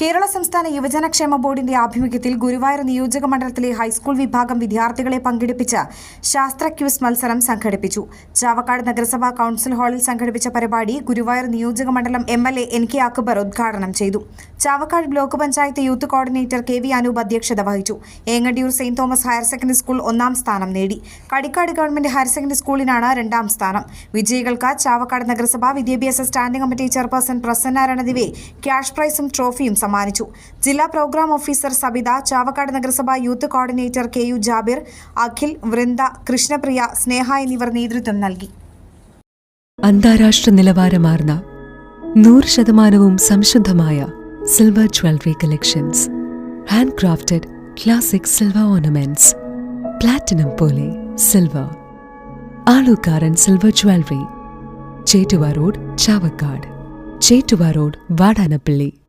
കേരള സംസ്ഥാന യുവജനക്ഷേമ ബോർഡിന്റെ ആഭിമുഖ്യത്തിൽ ഗുരുവായൂർ നിയോജക മണ്ഡലത്തിലെ ഹൈസ്കൂൾ വിഭാഗം വിദ്യാർത്ഥികളെ പങ്കെടുപ്പിച്ച ശാസ്ത്ര ക്യൂസ് മത്സരം സംഘടിപ്പിച്ചു. ചാവക്കാട് നഗരസഭാ കൌൺസിൽ ഹാളിൽ സംഘടിപ്പിച്ച പരിപാടി ഗുരുവായൂർ നിയോജക മണ്ഡലം M L A N K Akbar ഉദ്ഘാടനം ചെയ്തു. Chavakkad block panchayat youth coordinator K V Anoop അധ്യക്ഷത വഹിച്ചു. Engandiyur saint Thomas higher secondary school ഒന്നാം സ്ഥാനം നേടി. കടിക്കാട് ഗവൺമെന്റ് ഹയർ സെക്കൻഡറി സ്കൂളിനാണ് രണ്ടാം സ്ഥാനം. വിജയികൾക്ക് ചാവക്കാട് നഗരസഭ വിദ്യാഭ്യാസ standing committee chairperson Prasanna Ranadive cash പ്രൈസും ട്രോഫിയും സമ്മാനിച്ചു. ജില്ലാ പ്രോഗ്രാം ഓഫീസർ സബിത ചാവക്കാട് നഗരസഭാ youth coordinator K U Jabir Akhil Vrinda Krishnapriya Sneha എന്നിവർ നേതൃത്വം നൽകി. അന്താരാഷ്ട്ര നിലവാരമാർന്ന നൂറ് ശതമാനവും സംശുദ്ധമായ silver jewellery collections. Hand crafted classic silver ornaments. Platinum പോലെ silver. Alukkaran silver jewellery. Chettuva road Chavakkad. Chettuva road Vadanappally.